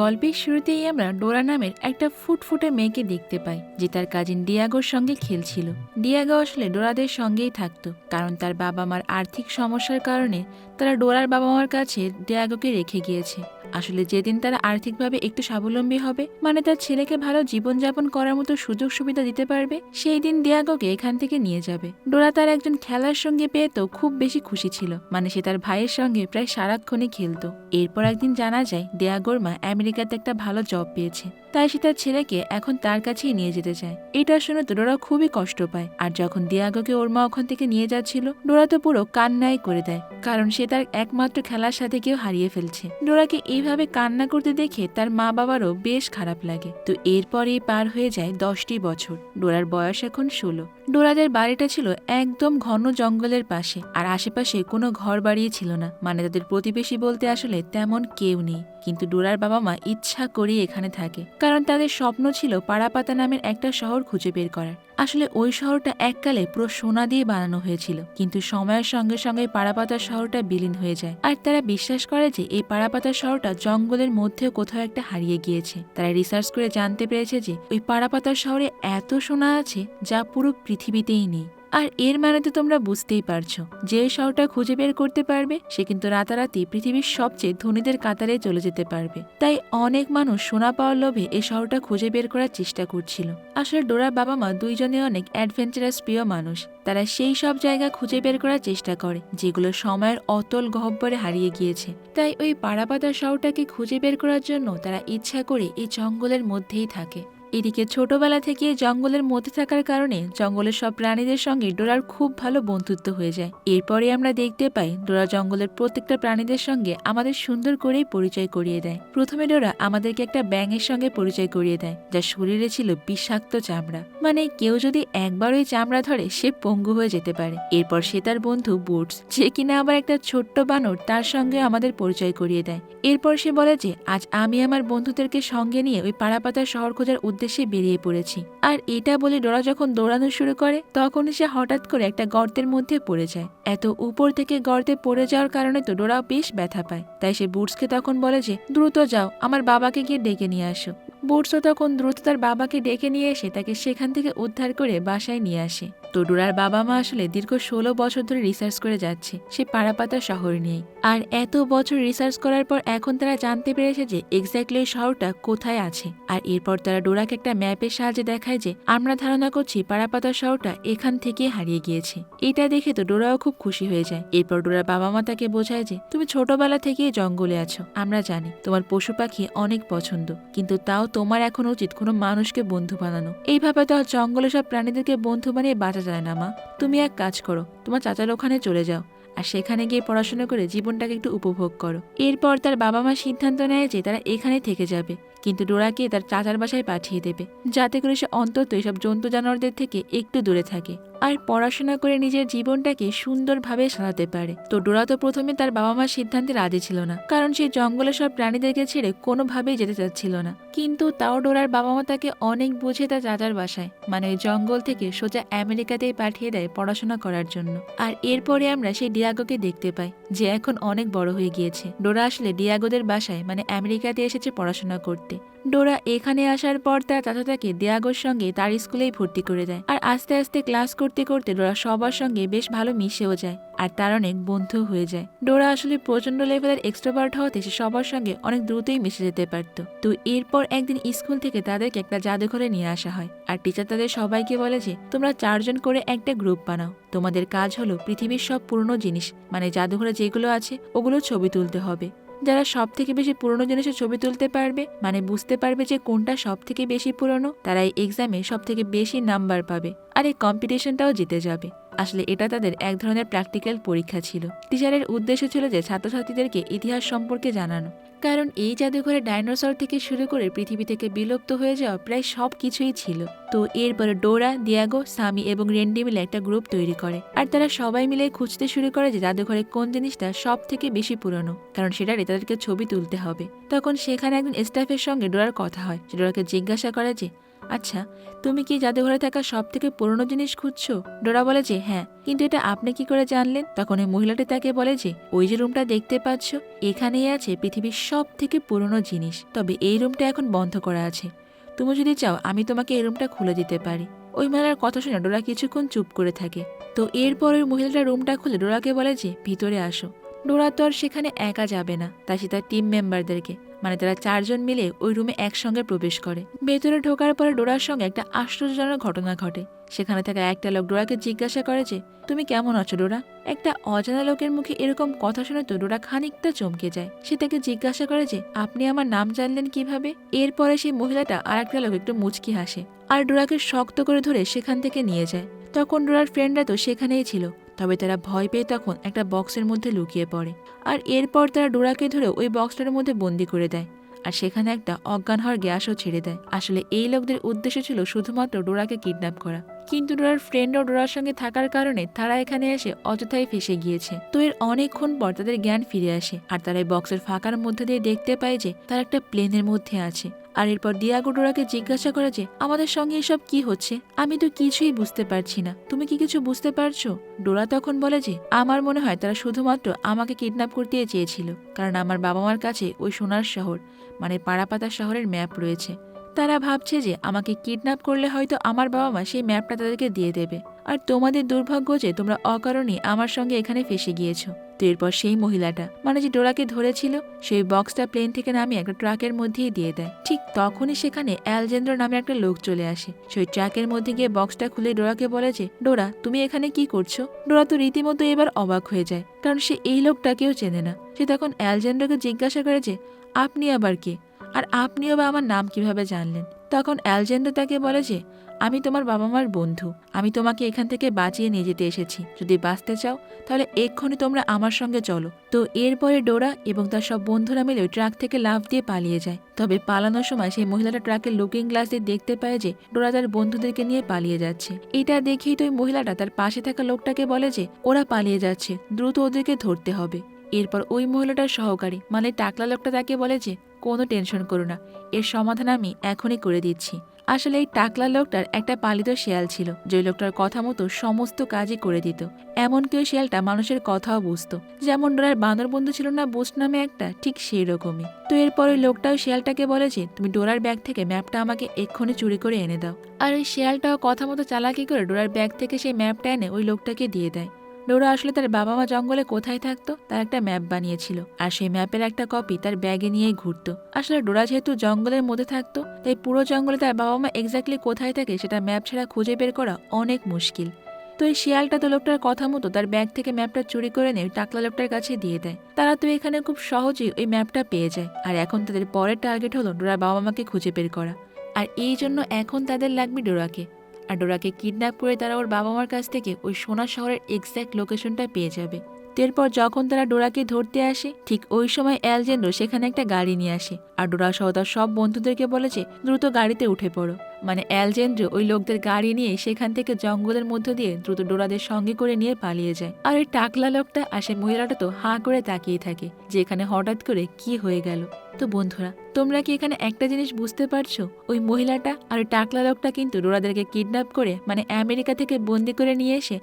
গল্পের শুরুতেই আমরা ডোরা নামের একটা ফুটফুটে মেয়েকে দেখতে পাই, যে তার কাজিন ডিয়াগোর সঙ্গে খেলছিল। ডিয়াগো আসলে ডোরাদের সঙ্গেই থাকতো, কারণ তার বাবা মার আর্থিক সমস্যার কারণে তারা ডোরার বাবা মার কাছে ডিয়াগোকে রেখে গিয়েছে। আসলে যেদিন তারা আর্থিকভাবে একটু স্বাবলম্বী হবে মানে তার ছেলেকে ভালো জীবনযাপন করার মতো সুযোগ সুবিধা দিতে পারবে, সেই দিন ডিয়াগোকে এখান থেকে নিয়ে যাবে। ডোরা তার একজন খেলার সঙ্গে পেয়ে তো খুব বেশি খুশি ছিল মানে সে তার ভাইয়ের সঙ্গে প্রায় সারাক্ষণই খেলতো। এরপর একদিন জানা যায়, দেয়াগোর মা আমেরিকাতে একটা ভালো জব পেয়েছে। তাই সে তার ছেলেকে এখন তার কাছেই নিয়ে যেতে চায়। এটা শুনে তো ডোরা খুবই কষ্ট পায়। আর যখন দিয়াগোকে ওর মা ওখান থেকে নিয়ে যাচ্ছিল, ডোরা তো পুরো কান্নাই করে দেয়, কারণ সে তার একমাত্র খেলার সাথে কেউ হারিয়ে ফেলছে। ডোরাকে এইভাবে কান্না করতে দেখে তার মা বাবারও বেশ খারাপ লাগে। তো এরপরেই পার হয়ে যায় দশটি বছর। ডোরার বয়স এখন ষোলো। ডোরাদের বাড়িটা ছিল একদম ঘন জঙ্গলের পাশে, আর আশেপাশে কোনো ঘর বাড়িই ছিল না। মানে তাদের প্রতিবেশী বলতে আসলে তেমন কেউ নেই। কিন্তু ডোরার বাবা মা ইচ্ছা করেই এখানে থাকে। কারণ তাদের স্বপ্ন ছিল পাড়াপাতা নামের একটা শহর খুঁজে বের করার। আসলে ওই শহরটা এককালে পুরো সোনা দিয়ে বানানো হয়েছিল। কিন্তু সময়ের সঙ্গে সঙ্গে পাড়াপাতা শহরটা বিলীন হয়ে যায়। আর তারা বিশ্বাস করে যে এই পাড়াপাতা শহরটা জঙ্গলের মধ্যেও কোথাও একটা হারিয়ে গিয়েছে। তারা রিসার্চ করে জানতে পেরেছে যে ওই পাড়াপাতা শহরে এত সোনা আছে যা পুরো পৃথিবীতেই নেই। আর এর মানে তো তোমরা বুঝতেই পারছ। যে শহরটা খুঁজে বের করতে পারবে, সে কিন্তু রাতারাতি পৃথিবীর সবচেয়ে ধনীদের কাতারে চলে যেতে পারবে। তাই অনেক মানুষ সোনা পাওয়ার লোভে এই শহরটা খুঁজে বের করার চেষ্টা করছিল। আসলে ডোরার বাবা মা দুইজনে অনেক অ্যাডভেঞ্চারাস প্রিয় মানুষ। তারা সেই সব জায়গা খুঁজে বের করার চেষ্টা করে, যেগুলো সময়ের অতল গহ্বরে হারিয়ে গিয়েছে। তাই ওই পাড়াপাতা শহরটাকে খুঁজে বের করার জন্য তারা ইচ্ছা করে এই জঙ্গলের মধ্যেই থাকে। এদিকে ছোটবেলা থেকে জঙ্গলের মধ্যে থাকার কারণে জঙ্গলের সব প্রাণীদের সঙ্গে ডোরার খুব ভালো বন্ধুত্ব হয়ে যায়। এরপরে আমরা দেখতে পাই ডোরা জঙ্গলের প্রত্যেকটা প্রাণীদের সঙ্গে আমাদের সুন্দর করেই পরিচয় করিয়ে দেয়। প্রথমে ডোরা আমাদেরকে একটা ব্যাঙের সঙ্গে পরিচয় করিয়ে দেয় যার শরীরে ছিল বিষাক্ত চামড়া। মানে কেউ যদি একবার ওই চামড়া ধরে, সে পঙ্গু হয়ে যেতে পারে। এরপর সে তার বন্ধু বুটস, যে কিনা আবার একটা ছোট্ট বানর, তার সঙ্গে আমাদের পরিচয় করিয়ে দেয়। এরপর সে বলে যে, আজ আমি আমার বন্ধুদেরকে সঙ্গে নিয়ে ওই পাড়াপাতা শহর খোঁজার উদ্দেশ্যে বেরিয়ে পড়েছি। আর এটা বলে ডোরা যখন দৌড়ানো শুরু করে তখন সে হঠাৎ করে একটা গর্তের মধ্যে পড়ে যায়। এত উপর থেকে গর্তে পড়ে যাওয়ার কারণে তো ডোরা বেশ ব্যথা পায়। তাই সে বুটসকে তখন বলে যে, দ্রুত যাও, আমার বাবাকে গিয়ে ডেকে নিয়ে আসো। বুটসও তখন দ্রুত তার বাবাকে ডেকে নিয়ে এসে তাকে সেখান থেকে উদ্ধার করে বাসায় নিয়ে আসে। তো ডোরার বাবা মা আসলে দীর্ঘ ষোলো বছর ধরে রিসার্চ করে যাচ্ছে। সে পাড়াপাতা শহর নিয়েই আর এত বছর রিসার্চ করার পর এখন তারা জানতে পেরেছে যে এক্স্যাক্টলি ওই শহরটা কোথায় আছে। আর এরপর তারা ডোরাকে একটা ম্যাপের সাহায্যে দেখায় যে আমরা ধারণা করছি পাড়াপাতা শহরটা এখান থেকে হারিয়ে গিয়েছে। এটা দেখে তো ডোরাও খুব খুশি হয়ে যায়। এরপর ডোরার বাবা মা তাকে বোঝায় যে তুমি ছোটবেলা থেকেই জঙ্গলে আছো। আমরা জানি তোমার পশু পাখি অনেক পছন্দ, কিন্তু তাও তোমার এখন উচিত কোনো মানুষকে বন্ধু বানানো। এইভাবে তো জঙ্গলে সব প্রাণীদেরকে বন্ধু বানিয়ে বাঁচা যায় না, মা। তুমি এক কাজ করো, তোমার চাচার ওখানে চলে যাও আর সেখানে গিয়ে পড়াশোনা করে জীবনটাকে একটু উপভোগ করো। এরপর তার বাবা মা সিদ্ধান্ত নেয় যে তারা এখানে থেকে যাবে। কিন্তু ডোরাকে তার চাচার বাসায় পাঠিয়ে দেবে। যাতে করে সে অন্তত এসব জন্তু জানোয়ারদের থেকে একটু দূরে থাকে আর পড়াশোনা করে নিজের জীবনটাকে সুন্দরভাবে সাজাতে পারে। তো ডোরা তো প্রথমে তার বাবা মার সিদ্ধান্তে রাজি ছিল না, কারণ সে জঙ্গলের সব প্রাণীদেরকে ছেড়ে কোনোভাবেই যেতে চাচ্ছিল না। কিন্তু তাও ডোরার বাবা মা তাকে অনেক বুঝে তার চাচার বাসায় মানে ওই জঙ্গল থেকে সোজা আমেরিকাতেই পাঠিয়ে দেয় পড়াশোনা করার জন্য। আর এরপরে আমরা সেই ডিয়াগোকে দেখতে পাই, যে এখন অনেক বড় হয়ে গিয়েছে। ডোরা আসলে ডিয়াগোদের বাসায় মানে আমেরিকাতে এসেছে পড়াশোনা করতে। ডোরা এখানে আসার পর তার চাচা তাকে ডিয়াগোর সঙ্গে তার স্কুলেই ভর্তি করে দেয়। আর আস্তে আস্তে ক্লাস করতে করতে ডোরা সবার সঙ্গে বেশ ভালো মিশেও যায় আর তার অনেক বন্ধু হয়ে যায়। ডোরা আসলে প্রচণ্ড লেভেলের এক্সট্রোভার্ট হওয়াতে সে সবার সঙ্গে অনেক দ্রুতই মিশে যেতে পারত। তো এরপর একদিন স্কুল থেকে তাদেরকে একটা জাদুঘরে নিয়ে আসা হয়। আর টিচার তাদের সবাইকে বলে যে, তোমরা চারজন করে একটা গ্রুপ বানাও। তোমাদের কাজ হলো পৃথিবীর সব পুরনো জিনিস মানে জাদুঘরে যেগুলো আছে, ওগুলো ছবি তুলতে হবে। যারা সব থেকে বেশি পুরনো জিনিসের ছবি তুলতে পারবে মানে বুঝতে পারবে যে কোনটা সব থেকে বেশি পুরনো তারা এই এক্সামে সব থেকে বেশি নাম্বার পাবে, আর এই কম্পিটিশনটাও জিতে যাবে। আসলে এটা তাদের এক ধরনের প্র্যাকটিক্যাল পরীক্ষা ছিল। টিচারের উদ্দেশ্য ছিল যে ছাত্রছাত্রীদেরকে ইতিহাস সম্পর্কে জানানো। কারণ এই জাদুঘরে ডাইনোসর থেকে শুরু করে পৃথিবী থেকে বিলুপ্ত হয়ে যাওয়া প্রায় সব কিছুই ছিল। তো এরপরে ডোরা, দিয়াগো, সামি এবং রেন্ডি মিলে একটা গ্রুপ তৈরি করে। আর তারা সবাই মিলে খুঁজতে শুরু করে যে জাদুঘরে কোন জিনিসটা সব থেকে বেশি পুরনো। কারণ সেটারে তাদেরকে ছবি তুলতে হবে। তখন সেখানে একজন স্টাফের সঙ্গে ডোরার কথা হয়। ডোরাকে জিজ্ঞাসা করে যে আচ্ছা তুমি কি জাদুঘরে থাকা সব থেকে পুরনো জিনিস খুঁজছো? ডোরা বলে যে হ্যাঁ। কিন্তু এটা আপনি কি করে জানলেন? তখন ওই মহিলাটি তাকে বলে যে, ওই যে রুমটা দেখতে পাচ্ছ, এখানেই আছে পৃথিবীর সব থেকে পুরনো জিনিস। তবে এই রুমটা এখন বন্ধ করা আছে। তুমি যদি চাও, আমি তোমাকে এই রুমটা খুলে দিতে পারি। ওই মহিলার কথা শুনে ডোরা কিছুক্ষণ চুপ করে থাকে। তো এরপর ওই মহিলাটা রুমটা খুলে ডোরাকে বলে যে, ভিতরে আসো। ডোরা তো আর সেখানে একা যাবে না, তাই সে তার টিম মেম্বারদেরকে মানে তারা চারজন মিলে ওই রুমে একসঙ্গে প্রবেশ করে। ভেতরে ঢোকার পরে ডোরার সঙ্গে একটা আশ্চর্যজনক ঘটনা ঘটে। সেখানে থাকা একটা লোক ডোরাকে জিজ্ঞাসা করে যে, তুমি কেমন আছো ডোরা? একটা অজানা লোকের মুখে এরকম কথা শুনে তো ডোরা খানিকটা চমকে যায়। সে তাকে জিজ্ঞাসা করে যে, আপনি আমার নাম জানলেন কীভাবে? এরপরে সেই মহিলাটা আর একটা লোক একটু মুচকি হাসে, আর ডোরাকে শক্ত করে ধরে সেখান থেকে নিয়ে যায়। তখন ডোরার ফ্রেন্ডরা তো সেখানেই ছিল। তবে তারা ভয় পেয়ে তখন একটা বক্সের মধ্যে লুকিয়ে পড়ে। আর এরপর তারা ডোরাকে ধরে ওই বক্সটার মধ্যে বন্দি করে দেয়। আর সেখানে একটা অজ্ঞান হওয়ার গ্যাসও ছেড়ে দেয়। আসলে এই লোকদের উদ্দেশ্য ছিল শুধুমাত্র ডোরাকে কিডন্যাপ করা। কিন্তু ডোরার ফ্রেন্ডও ডোরার সঙ্গে থাকার কারণে তারা এখানে এসে অযথাই ফেসে গিয়েছে। তো এর অনেকক্ষণ পর তাদের জ্ঞান ফিরে আসে, আর তারা বক্সের ফাঁকার মধ্যে দিয়ে দেখতে পায় যে তারা একটা প্লেনের মধ্যে আছে। আর এরপর দিয়াগো ডোরাকে জিজ্ঞাসা করে যে, আমাদের সঙ্গে এসব কি হচ্ছে? আমি তো কিছুই বুঝতে পারছি না। তুমি কি কিছু বুঝতে পারছ? ডোরা তখন বলে যে, আমার মনে হয় তারা শুধুমাত্র আমাকে কিডন্যাপ করতে চেয়েছিল, কারণ আমার বাবা মার কাছে ওই সোনার শহর মানে পাড়াপাতা শহরের ম্যাপ রয়েছে। তারা ভাবছে যে আমাকে কিডন্যাপ করলে হয়তো আমার বাবা মা সেই ম্যাপটা তাদেরকে দিয়ে দেবে। আর তোমাদের দুর্ভাগ্য যে তোমরা অকারণে আমার সঙ্গে এখানে ফেসে গিয়েছো। তো এরপর সেই মহিলাটা মানে যে ডোরাকে ধরেছিল, সেই বক্সটা প্লেন থেকে নামিয়ে একটা ট্রাকের মধ্যেই দিয়ে দেয়। ঠিক তখনই সেখানে অ্যালজেন্দ্র নামে একটা লোক চলে আসে। সেই ট্রাকের মধ্যে গিয়ে বক্সটা খুলে ডোরাকে বলে যে, ডোরা, তুমি এখানে কি করছ? ডোরা তো রীতিমতো এবার অবাক হয়ে যায়, কারণ সে এই লোকটাকেও চেনে না। সে তখন অ্যালজেন্দ্রকে জিজ্ঞাসা করে যে, আপনি আবার কে? আর আপনিও বা আমার নাম কীভাবে জানলেন? তখন অ্যালজেন্ডো তাকে বলে যে, আমি তোমার বাবা মার বন্ধু। আমি তোমাকে এখান থেকে বাঁচিয়ে নিয়ে যেতে এসেছি। যদি বাঁচতে চাও, তাহলে এক্ষুনি তোমরা আমার সঙ্গে চলো। তো এরপরে ডোরা এবং তার সব বন্ধুরা মিলে ট্রাক থেকে লাফ দিয়ে পালিয়ে যায়। তবে পালানোর সময় সেই মহিলাটা ট্রাকের লুকিং গ্লাস দিয়ে দেখতে পায় যে, ডোরা তার বন্ধুদেরকে নিয়ে পালিয়ে যাচ্ছে। এটা দেখেই তো ওই মহিলাটা তার পাশে থাকা লোকটাকে বলে যে, ওরা পালিয়ে যাচ্ছে। দ্রুত ওদেরকে ধরতে হবে। এরপর ওই মহিলাটার সহকারী মানে টাকলা লোকটা তাকে বলে যে কোনো টেনশন করো না। এর সমাধান আমি এখনই করে দিচ্ছি। আসলে এই টাকলা লোকটার একটা পালিত শেয়াল ছিল, যে লোকটার কথা মতো সমস্ত কাজই করে দিত। এমনকি ওই শেয়ালটা মানুষের কথাও বুঝতো। যেমন ডোরার বানর বন্ধু ছিল না বোস নামে একটা, ঠিক সেই রকমই তো এরপর ওই লোকটাও শেয়ালটাকে বলে যে, তুমি ডোরার ব্যাগ থেকে ম্যাপটা আমাকে এক্ষুনি চুরি করে এনে দাও। আর ওই শেয়ালটাও কথা মতো চালাকি করে ডোরার ব্যাগ থেকে সেই ম্যাপটা এনে ওই লোকটাকে দিয়ে দেয়। ডোরা আসলে তার বাবা মা জঙ্গলে কোথায় থাকতো? তার একটা ম্যাপ বানিয়েছিল। আর সেই ম্যাপের একটা কপি তার ব্যাগে নিয়েই ঘুরত। আসলে ডোরা যেহেতু জঙ্গলের মধ্যে থাকতো, তাই পুরো জঙ্গলে তার বাবা মা এক্স্যাক্টলি কোথায় থাকে সেটা ম্যাপ ছাড়া খুঁজে বের করা অনেক মুশকিল। তো এই শিয়ালটা তো লোকটার কথা মতো তার ব্যাগ থেকে ম্যাপটা চুরি করে নিয়ে টাকলা লোকটার কাছে দিয়ে দেয়। তারা তো এখানে খুব সহজেই ওই ম্যাপটা পেয়ে যায়। আর এখন তাদের পরের টার্গেট হলো ডোরার বাবা মাকে খুঁজে বের করা। আর এই জন্য এখন তাদের লাগবে ডোরাকে আর ডোরাকে কিডন্যাপ করে তারা ওর বাবা মার কাছ থেকে ওই সোনা শহরের এক্স্যাক্ট লোকেশনটা পেয়ে যাবে। এরপর যখন তারা ডোরাকে ধরতে আসে, ঠিক ওই সময় অ্যালজেন্ডো সেখানে একটা গাড়ি নিয়ে আসে। আর ডোরা সহ তার সব বন্ধুদেরকে বলেছে দ্রুত গাড়িতে উঠে পড়ো। মানে অ্যালজেন্ড্রো ওই লোকদের গাড়ি নিয়ে সেখান থেকে জঙ্গলের মধ্য দিয়ে দ্রুত ডোরাদের সঙ্গে করে নিয়ে পালিয়ে যায়। আর ওই টাকলা লোকটা আর সেই মহিলাটা তো হাঁ করে তাকিয়ে থাকে, যে এখানে হঠাৎ করে কি হয়ে গেল। তো বন্ধুরা, তোমরা কি এখানে একটা জিনিস বুঝতে পারছ? ওই মহিলাটা আর ওই টাকলা লোকটা কিন্তু ডোরাদেরকে কিডন্যাপ করে মানে আমেরিকা থেকে বন্দি করে নিয়ে এসে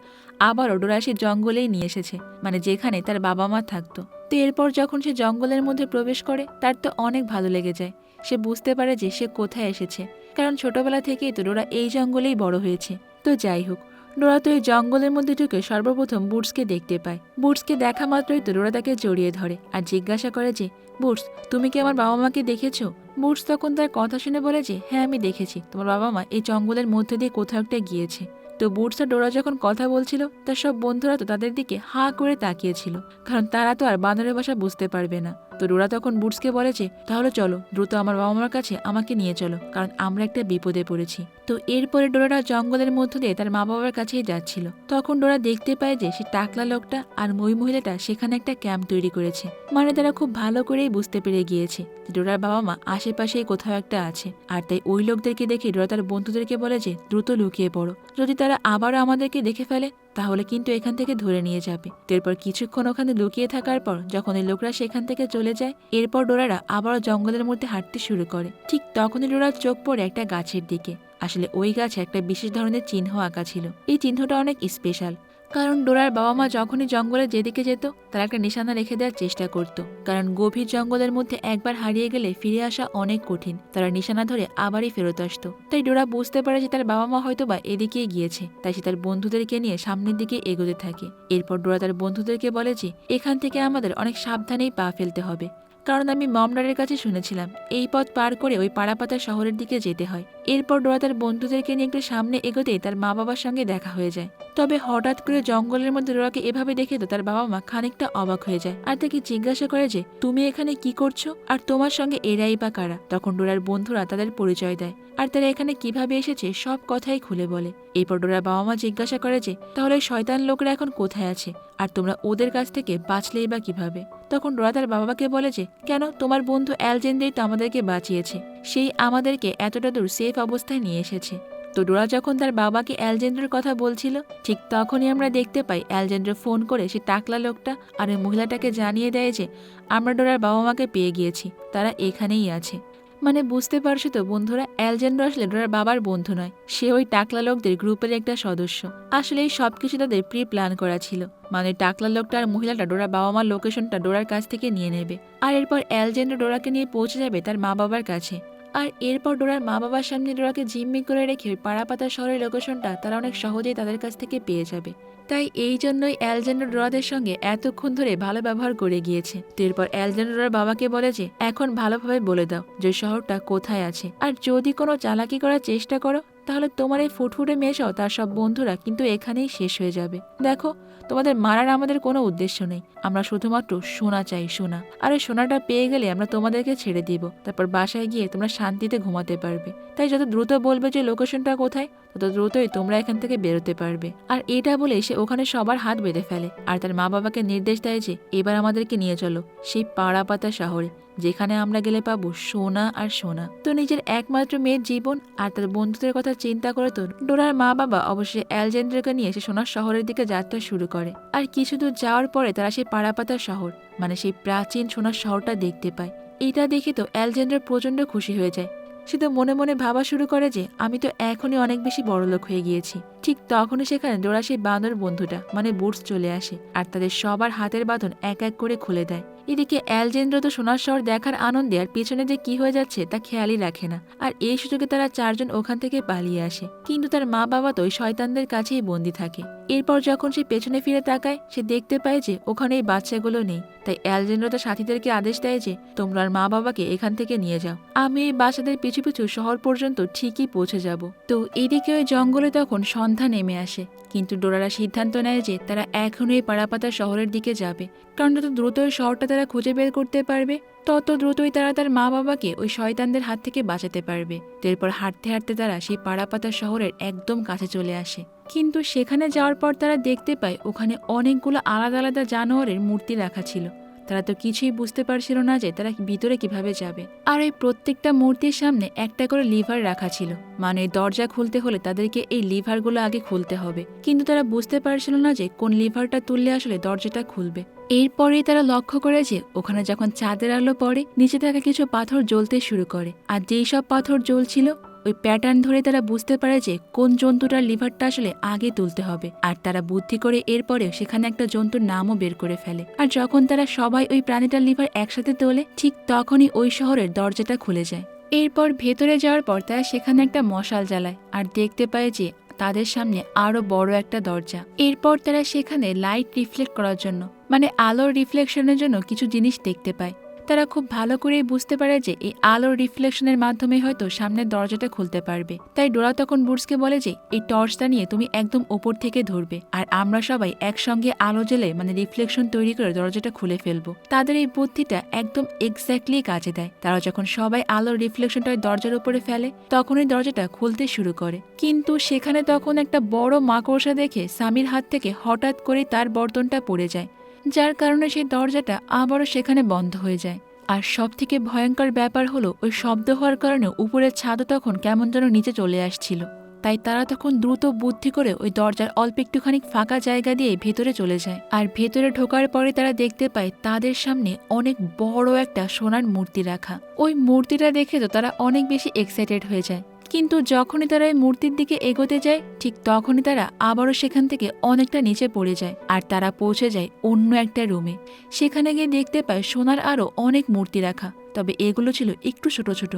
আবারও ডোরা সে জঙ্গলেই নিয়ে এসেছে মানে যেখানে তার বাবা মা থাকতো। তো এরপর যখন সে জঙ্গলের মধ্যে প্রবেশ করে, তার তো অনেক ভালো লেগে যায়। সে বুঝতে পারে যে সে কোথায় এসেছে, কারণ ছোটবেলা থেকেই তো ডোরা এই জঙ্গলেই বড় হয়েছে। তো যাই হোক ডোরা তো এই জঙ্গলের মধ্যে ঢুকে সর্বপ্রথম বুটসকে দেখতে পায়। বুটসকে দেখা মাত্রই তো ডোরা তাকে জড়িয়ে ধরে আর জিজ্ঞাসা করে যে বুটস তুমি কি আমার বাবা মাকে দেখেছ? বুটস তখন তার কথা শুনে বলে যে হ্যাঁ আমি দেখেছি। তোমার বাবা মা এই জঙ্গলের মধ্যে দিয়ে কোথাও একটা গিয়েছে। তো বুটস আর ডোরা যখন কথা বলছিল, তার সব বন্ধুরা তো তাদের দিকে হা করে তাকিয়েছিল, কারণ তারা তো আর বানরের ভাষা বুঝতে পারবে না। তো ডোরা তখন বুটসকে বলেছে তাহলে চলো, দ্রুত আমার বাবা মার কাছে আমাকে নিয়ে চলো, কারণ আমরা একটা বিপদে পড়েছি। তো এরপরে ডোরাটা জঙ্গলের মধ্য দিয়ে তার মা বাবার কাছেই যাচ্ছিল। তখন ডোরা দেখতে পায় যে, সে টাকলা লোকটা আর মই মহিলাটা সেখানে একটা ক্যাম্প তৈরি করেছে। মানে তারা খুব ভালো করেই বুঝতে পেরে গিয়েছে ডোরার বাবা মা আশেপাশেই কোথাও একটা আছে। আর তাই ওই লোকদেরকে দেখে ডোরা তার বন্ধুদেরকে বলে যে, দ্রুত লুকিয়ে পড়ো। যদি তারা আবারও আমাদেরকে দেখে ফেলে তাহলে কিন্তু এখান থেকে ধরে নিয়ে যাবে। এরপর কিছুক্ষণ ওখানে লুকিয়ে থাকার পর যখন এই লোকরা সেখান থেকে চলে যায়, এরপর ডোরারা আবারও জঙ্গলের মধ্যে হাঁটতে শুরু করে। ঠিক তখনই ডোরার চোখ পড়ে একটা গাছের দিকে। আসলে ওই গাছে একটা বিশেষ ধরনের চিহ্ন আঁকা ছিল। এই চিহ্নটা অনেক স্পেশাল কারণ ডোরার বাবা মা যখনই জঙ্গলে যেদিকে যেত, তারা একটা নিশানা রেখে দেওয়ার চেষ্টা করত। কারণ গভীর জঙ্গলের মধ্যে একবার হারিয়ে গেলে ফিরে আসা অনেক কঠিন। তারা নিশানা ধরে আবারই ফেরত আসতো। তাই ডোরা বুঝতে পারে যে তার বাবা মা হয়তো বা এদিকেই গিয়েছে, তাই সে তার বন্ধুদেরকে নিয়ে সামনের দিকে এগোতে থাকে। এরপর ডোরা তার বন্ধুদেরকে বলে যে, এখান থেকে আমাদের অনেক সাবধানেই পা ফেলতে হবে। কারণ আমি মমডারের কাছে শুনেছিলাম, এই পথ পার করে ওই পাড়াপাতা শহরের দিকে যেতে হয়। এরপর ডোরা তার বন্ধুদেরকে নিয়ে একটু সামনে এগোতেই তার মা বাবার সঙ্গে দেখা হয়ে যায়। তবে হঠাৎ করে জঙ্গলের মধ্যে ডোরাকে এভাবে দেখে তো তার বাবা মা খানিকটা অবাক হয়ে যায় আর তাকে জিজ্ঞাসা করে যে, তুমি এখানে কি করছ? আর তোমার সঙ্গে এরাই বা কারা? তখন ডোরার বন্ধুরা তাদের পরিচয় দেয় আর তারা এখানে কীভাবে এসেছে সব কথাই খুলে বলে। এরপর ডোরার বাবা মা জিজ্ঞাসা করে যে, তাহলে শয়তান লোকরা এখন কোথায় আছে? আর তোমরা ওদের কাছ থেকে বাঁচলেই বা কীভাবে? তখন ডোরা তার বাবাকে বলে যে, কেন? তোমার বন্ধু অ্যালজেন্ডেই তো আমাদেরকে বাঁচিয়েছে। সেই আমাদেরকে এতটা দূর সেফ অবস্থায় নিয়ে এসেছে। তো ডোরা যখন তার বাবাকে অ্যালজেন্ড্রের কথা বলছিল, ঠিক তখনই আমরা দেখতে পাই অ্যালজেন্ড্রে ফোন করে সে টাকলা লোকটা আর ওই মহিলাটাকে জানিয়ে দেয় যে, আমরা ডোরার বাবা মাকে পেয়ে গিয়েছি, তারা এখানেই আছে। মানে বুঝতে পারছ তো, বন্ধুরা অ্যালজেন্ডার আসলে ডোরার বাবার বন্ধু নয়, সে ওই টাকলা লোকদের গ্রুপের একটা সদস্য। আসলে এই সব কিছু তাদের প্রি প্ল্যান করা ছিল। মানে টাকলা লোকটা আর মহিলাটা ডোরা বাবা মার লোকেশনটা ডোরার কাছ থেকে নিয়ে নেবে। আর এরপর অ্যালজেন্ডার ডোরাকে নিয়ে পৌঁছে যাবে তার মা বাবার কাছে। আর এরপর ডোরার মা বাবার সামনে ডোরাকে জিম্মি করে রেখে পাড়াপাতা শহরের লোকেশনটা তারা অনেক সহজেই তাদের কাছ থেকে পেয়ে যাবে। তাই এই জন্যই অ্যালজেন্ডো ডোরাদের সঙ্গে এতক্ষণ ধরে ভালো ব্যবহার করে গিয়েছে। এরপর অ্যালজেন্ডো ডোরার বাবাকে বলে যে, এখন ভালোভাবে বলে দাও যে শহরটা কোথায় আছে। আর যদি কোনো চালাকি করার চেষ্টা করো তাহলে তোমার এই ফুটফুটে মেয়েসহ তার সব বন্ধুরা কিন্তু এখানেই শেষ হয়ে যাবে। দেখো, তোমাদের মারার আমাদের কোনো উদ্দেশ্য নেই। আমরা শুধুমাত্র সোনা চাই, সোনা। আর এই সোনাটা পেয়ে গেলে আমরা তোমাদেরকে ছেড়ে দিব। তারপর বাসায় গিয়ে তোমরা শান্তিতে ঘুমাতে পারবে। তাই যত দ্রুত বলবে যে লোকেশনটা কোথায় তত দ্রুতই তোমরা এখান থেকে বেরোতে পারবে। আর এটা বলে সে ওখানে সবার হাত বেঁধে ফেলে। আর তার মা বাবাকে নির্দেশ দেয় যে, এবার আমাদেরকে নিয়ে চলো, সেই পাড়াপাতা শহরে, যেখানে আমরা গেলে পাবো সোনা আর সোনা। তো নিজের একমাত্র মেয়ের জীবন আর তার বন্ধুদের কথা চিন্তা করে তো ডোরার মা বাবা অবশ্যই অ্যালজেন্ডারকে নিয়ে সে সোনার শহরের দিকে যাত্রা শুরু করে। আর কিছু দূর যাওয়ার পরে তারা সেই পাড়াপাতা শহর মানে সেই প্রাচীন সোনার শহরটা দেখতে পায়। এটা দেখে তো অ্যালজেন্ডার প্রচণ্ড খুশি হয়ে যায়। সে তো মনে মনে ভাবা শুরু করে যে, আমি তো এখনই অনেক বেশি বড়লোক হয়ে গিয়েছি। ঠিক তখনই সেখানে ডোরা সেই বাঁদর বন্ধুটা মানে বুটস চলে আসে, আর তাদের সবার হাতের বাঁধন এক এক করে খুলে দেয়। এদিকে অ্যালজেন্দ্র তো সোনার শহর দেখার আনন্দে আর পিছনে যে কি হয়ে যাচ্ছে তা খেয়ালই রাখে না। আর এই সুযোগে তারা চারজন ওখান থেকে পালিয়ে আসে। কিন্তু তার মা বাবা তো ওই শয়তানদের কাছেই বন্দি থাকে। এরপর যখন সে পেছনে ফিরে তাকায়, সে দেখতে পায় যে ওখানে এই বাচ্চাগুলো নেই। তাই অ্যালজেন্দ্র তার সাথীদেরকে আদেশ দেয় যে, তোমরা আর মা বাবাকে এখান থেকে নিয়ে যাও। আমি এই বাচ্চাদের পিছু পিছু শহর পর্যন্ত ঠিকই পৌঁছে যাব। তো এদিকে ওই জঙ্গলে তখন সন্ধ্যা নেমে আসে। কিন্তু ডোরারা সিদ্ধান্ত নেয় যে, তারা এখনই পাড়াপাতা শহরের দিকে যাবে। কারণ যত দ্রুত ওই শহরটা খুঁজে বের করতে পারবে, তত দ্রুতই তারা তার মা বাবাকে ওই শয়তানদের হাত থেকে বাঁচাতে পারবে। এরপর হাঁটতে হাঁটতে তারা সেই পাড়াপাতা শহরের একদম কাছে চলে আসে। কিন্তু সেখানে যাওয়ার পর তারা দেখতে পায় ওখানে অনেকগুলো আলাদা আলাদা জানোয়ারের মূর্তি রাখা ছিল। তারা তো কিছুই বুঝতে পারছিল না যে তারা ভিতরে কীভাবে যাবে। আর এই প্রত্যেকটা মূর্তির সামনে একটা করে লিভার রাখা ছিল। মানে দরজা খুলতে হলে তাদেরকে এই লিভারগুলো আগে খুলতে হবে। কিন্তু তারা বুঝতে পারছিল না যে কোন লিভারটা তুললে আসলে দরজাটা খুলবে। এরপরেই তারা লক্ষ্য করে যে ওখানে যখন চাঁদের আলো পড়ে, নিচে থাকা কিছু পাথর জ্বলতে শুরু করে। আর যেই সব পাথর জ্বলছিল ওই প্যাটার্ন ধরে তারা বুঝতে পারে যে কোন জন্তুটার লিভারটা আসলে আগে তুলতে হবে। আর তারা বুদ্ধি করে এরপরে সেখানে একটা জন্তুর নামও বের করে ফেলে। আর যখন তারা সবাই ওই প্রাণীটার লিভার একসাথে তোলে, ঠিক তখনই ওই শহরের দরজাটা খুলে যায়। এরপর ভেতরে যাওয়ার পর তারা সেখানে একটা মশাল জ্বালায় আর দেখতে পায় যে তাদের সামনে আরও বড় একটা দরজা। এরপর তারা সেখানে লাইট রিফ্লেক্ট করার জন্য মানে আলোর রিফ্লেকশনের জন্য কিছু জিনিস দেখতে পায়। তারা খুব ভালো করেই বুঝতে পারে যে এই আলোর রিফ্লেকশনের মাধ্যমে হয়তো সামনের দরজাটা খুলতে পারবে। তাই ডোরা তখন বুর্সকে বলে যে, এই টর্চটা নিয়ে তুমি একদম ওপর থেকে ধরবে আর আমরা সবাই একসঙ্গে আলো জ্বেলে মানে রিফ্লেকশন তৈরি করে দরজাটা খুলে ফেলব। তাদের এই বুদ্ধিটা একদম এক্স্যাক্টলি কাজে দেয়। তারা যখন সবাই আলোর রিফ্লেকশনটা দরজার উপরে ফেলে, তখনই দরজাটা খুলতে শুরু করে। কিন্তু সেখানে তখন একটা বড় মাকড়সা দেখে স্বামীর হাত থেকে হঠাৎ করে তার বর্তনটা পড়ে যায়। যার কারণে সেই দরজাটা আবারও সেখানে বন্ধ হয়ে যায়। আর সব থেকে ভয়ঙ্কর ব্যাপার হলো, ওই শব্দ হওয়ার কারণে উপরের ছাদও তখন কেমন যেন নিচে চলে আসছিল। তাই তারা তখন দ্রুত বুদ্ধি করে ওই দরজার অল্প একটুখানি ফাঁকা জায়গা দিয়ে ভেতরে চলে যায়। আর ভেতরে ঢোকার পরে তারা দেখতে পায়, তাদের সামনে অনেক বড় একটা সোনার মূর্তি রাখা। ওই মূর্তিটা দেখে তো তারা অনেক বেশি এক্সাইটেড হয়ে যায়। কিন্তু যখনই তারা এই মূর্তির দিকে এগোতে যায়, ঠিক তখনই তারা আবারও সেখান থেকে অনেকটা নিচে পড়ে যায় আর তারা পৌঁছে যায় অন্য একটা রুমে। সেখানে গিয়ে দেখতে পায় সোনার আরও অনেক মূর্তি রাখা, তবে এগুলো ছিল একটু ছোট ছোট।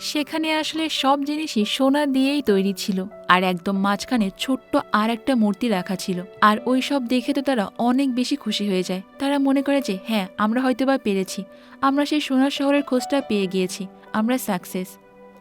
সেখানে আসলে সব জিনিসই সোনা দিয়েই তৈরি ছিল আর একদম মাঝখানে ছোট্ট আর একটা মূর্তি রাখা ছিল আর ওই সব দেখে তো তারা অনেক বেশি খুশি হয়ে যায়। তারা মনে করে যে হ্যাঁ আমরা হয়তোবা পেরেছি। আমরা সেই সোনার শহরের খোঁজটা পেয়ে গিয়েছি। আমরা সাকসেস।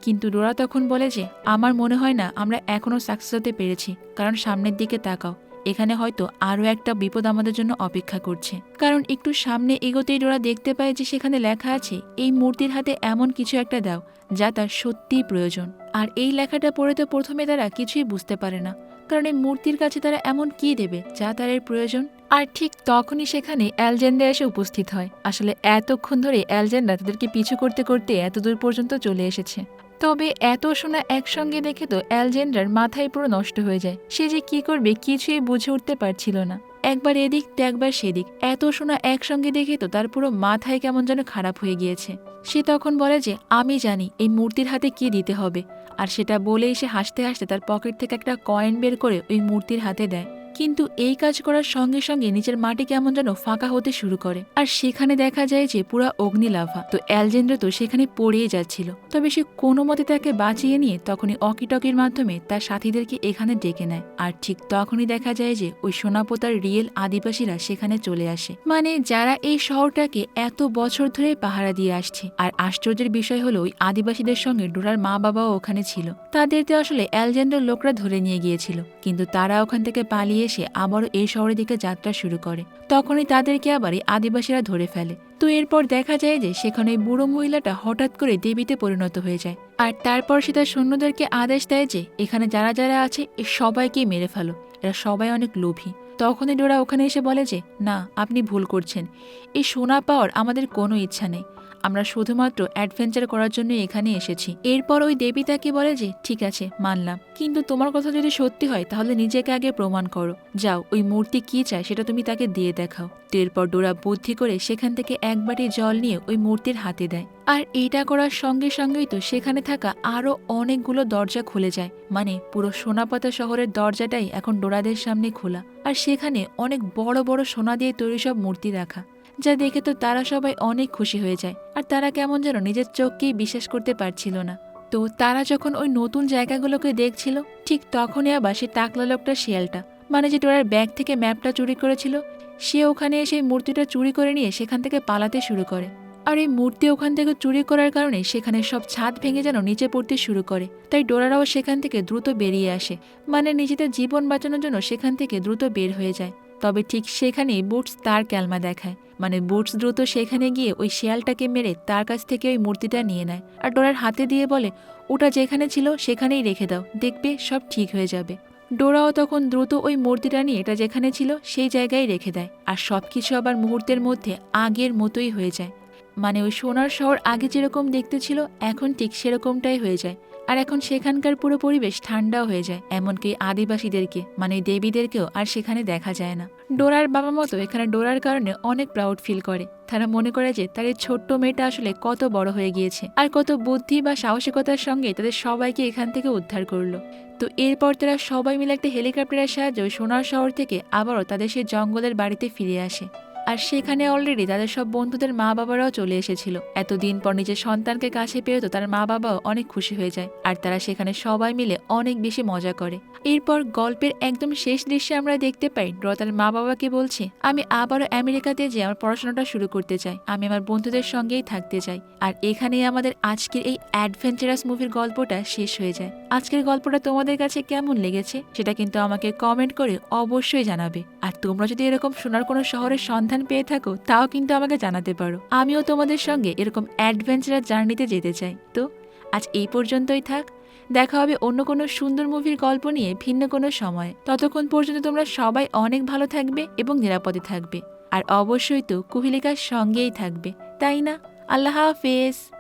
কিন্তু ডোরা তখন বলে যে, আমার মনে হয় না, আমরা এখনও সাকসেস হতে পেরেছি। কারণ সামনের দিকে তাকাও। এখানে হয়তো আরও একটা বিপদ আমাদের জন্য অপেক্ষা করছে। কারণ একটু সামনে এগোতেই ডোরা দেখতে পায় যে সেখানে লেখা আছে, এই মূর্তির হাতে এমন কিছু একটা দাও, যা তার সত্যিই প্রয়োজন। আর এই লেখাটা পড়ে তো প্রথমে তারা কিছুই বুঝতে পারে না। কারণ এই মূর্তির কাছে তারা এমন কি দেবে, যা তার এর প্রয়োজন? আর ঠিক তখনই সেখানে অ্যালজেন্ডা এসে উপস্থিত হয়। আসলে এতক্ষণ ধরে অ্যালজেন্ডা তাদেরকে পিছু করতে করতে এত দূর পর্যন্ত চলে এসেছে। তবে এত সোনা একসঙ্গে দেখে তো অ্যালজেন্ডার মাথায় পুরো নষ্ট হয়ে যায়। সে যে কি করবে কিছুই বুঝে উঠতে পারছিল না। একবার এদিক তো একবার সেদিক। এত সোনা একসঙ্গে দেখে তো তার পুরো মাথায় কেমন যেন খারাপ হয়ে গিয়েছে। সে তখন বলে যে, আমি জানি এই মূর্তির হাতে কি দিতে হবে। আর সেটা বলেই সে হাসতে হাসতে তার পকেট থেকে একটা কয়েন বের করে ওই মূর্তির হাতে দেয়। কিন্তু এই কাজ করার সঙ্গে সঙ্গে নিচের মাটি কেমন যেন ফাঁকা হতে শুরু করে। আর সেখানে দেখা যায় যে পুরা অগ্নি লাভা। তো অ্যালজেন্দ্র তো সেখানে পড়েই যাচ্ছিল। তবে সে কোনো মতে তাকে বাঁচিয়ে নিয়ে তখনই অকিটকির মাধ্যমে তার সাথীদেরকে এখানে ডেকে নেয়। আর ঠিক তখনই দেখা যায় যে ওই সোনাপোতার রিয়েল আদিবাসীরা সেখানে চলে আসে। মানে যারা এই শহরটাকে এত বছর ধরে পাহারা দিয়ে আসছে। আর আশ্চর্যের বিষয় হলো ওই আদিবাসীদের সঙ্গে ডোরার মা বাবাও ওখানে ছিল। তাদেরকে আসলে অ্যালজেন্ডার লোকরা ধরে নিয়ে গিয়েছিল। কিন্তু তারা ওখান থেকে পালিয়ে এসে আবারও এই শহরের দিকে যাত্রা শুরু করে। তখনই তাদেরকে আবার আদিবাসীরা ধরে ফেলে। তো এরপর দেখা যায় যে সেখানে ওই বুড়ো মহিলাটা হঠাৎ করে দেবীতে পরিণত হয়ে যায়। আর তারপর সে তার সৈন্যদেরকে আদেশ দেয় যে এখানে যারা যারা আছে এ সবাইকেই মেরে ফেলো। এরা সবাই অনেক লোভী। তখনই ডোরা ওখানে এসে বলে যে, না, আপনি ভুল করছেন। এই সোনা পাওয়ার আমাদের কোনো ইচ্ছা নেই। আমরা শুধুমাত্র অ্যাডভেঞ্চার করার জন্য এখানে এসেছি। এরপর ওই দেবী তাকে বলে যে, ঠিক আছে, মানলাম। কিন্তু তোমার কথা যদি সত্যি হয়, তাহলে নিজেকে আগে প্রমাণ করো। যাও, ওই মূর্তি কি চায় সেটা তুমি তাকে দিয়ে দেখাও। এরপর ডোরা বুদ্ধি করে সেখান থেকে এক বাটি জল নিয়ে ওই মূর্তির হাতে দেয়। আর এটা করার সঙ্গে সঙ্গেই তো সেখানে থাকা আরও অনেকগুলো দরজা খুলে যায়। মানে পুরো সোনাপাতা শহরের দরজাটাই এখন ডোরাদের সামনে খোলা। আর সেখানে অনেক বড় বড় সোনা দিয়ে তৈরি সব মূর্তি রাখা। যা দেখে তো তারা সবাই অনেক খুশি হয়ে যায়, আর তারা কেমন যেন নিজের চোখকেই বিশ্বাস করতে পারছিল না। তো তারা যখন ওই নতুন জায়গাগুলোকে দেখছিল, ঠিক তখনই আবার সে টাকলা লোকটা শিয়ালটা মানে যে ডোরার ব্যাগ থেকে ম্যাপটা চুরি করেছিল, সে ওখানে এসে মূর্তিটা চুরি করে নিয়ে সেখান থেকে পালাতে শুরু করে। আর এই মূর্তি ওখান থেকে চুরি করার কারণে সেখানে সব ছাদ ভেঙে যেন নিচে পড়তে শুরু করে। তাই ডোরারাও সেখান থেকে দ্রুত বেরিয়ে আসে মানে নিজেদের জীবন বাঁচানোর জন্য সেখান থেকে দ্রুত বের হয়ে যায়। তবে ঠিক সেখানেই বুটস তার ক্যালমা দেখায়। মানে বুটস দ্রুত সেখানে গিয়ে ওই শেয়ালটাকে মেরে তার কাছ থেকে ওই মূর্তিটা নিয়ে নেয়। আর ডোরার হাতে দিয়ে বলে, ওটা যেখানে ছিল সেখানেই রেখে দাও, দেখবে সব ঠিক হয়ে যাবে। ডোরাও তখন দ্রুত ওই মূর্তিটা নিয়ে এটা যেখানে ছিল সেই জায়গায় রেখে দেয়। আর সব কিছু আবার মুহূর্তের মধ্যে আগের মতোই হয়ে যায়। মানে ওই সোনার শহর আগে যেরকম দেখতে ছিল, এখন ঠিক সেরকমটাই হয়ে যায়। আর এখন সেখানকার পুরো পরিবেশ ঠান্ডাও হয়ে যায়, এমনকি আদিবাসীদেরকে মানে দেবীদেরকেও আর সেখানে দেখা যায় না। ডোরার বাবা মতো এখানে ডোরার কারণে অনেক প্রাউড ফিল করে। তারা মনে করে যে এই ছোট্ট মেয়েটা আসলে কত বড় হয়ে গিয়েছে, আর কত বুদ্ধি বা সাহসিকতার সঙ্গে তাদের সবাইকে এখান থেকে উদ্ধার করল। তো এরপর তারা সবাই মিলে একটা হেলিকপ্টারের সাহায্যে সোনার শহর থেকে আবারও তাদের সেই জঙ্গলের বাড়িতে ফিরে আসে। আর সেখানে অলরেডি তাদের সব বন্ধুদের মা বাবারাও চলে এসেছিল। এতদিন পর নিজের সন্তানকে কাছে পেয়ে তো তার মা বাবাও অনেক খুশি হয়ে যায় আর তারা সেখানে সবাই মিলে অনেক বেশি মজা করে। এরপর গল্পের একদম শেষ দৃশ্যে আমরা দেখতে পাই ড্র তার মা বাবাকে বলছে, আমি আবারও আমেরিকাতে যে আমার পড়াশোনাটা শুরু করতে চাই। আমি আমার বন্ধুদের সঙ্গেই থাকতে চাই। আর এখানেই আমাদের আজকের এই অ্যাডভেঞ্চারাস মুভির গল্পটা শেষ হয়ে যায়। আজকের গল্পটা তোমাদের কাছে কেমন লেগেছে, সেটা কিন্তু আমাকে কমেন্ট করে অবশ্যই জানাবে। আর তোমরা যদি এরকম শোনার কোনো শহরের সন্ধান পেয়ে থাকো, তাও কিন্তু আমাকে জানাতে পারো। আমিও তোমাদের সঙ্গে এরকম অ্যাডভেঞ্চারাস জার্নিতে যেতে চাই। তো, আজ এই পর্যন্তই থাক। দেখা হবে অন্য কোনো সুন্দর মুভির গল্প নিয়ে ভিন্ন কোনো সময়। ততক্ষণ পর্যন্ত তোমরা সবাই অনেক ভালো থাকবে এবং নিরাপদে থাকবে। আর অবশ্যই তো কুহিলিকার সঙ্গেই থাকবে, তাই না? আল্লাহ হাফেজ।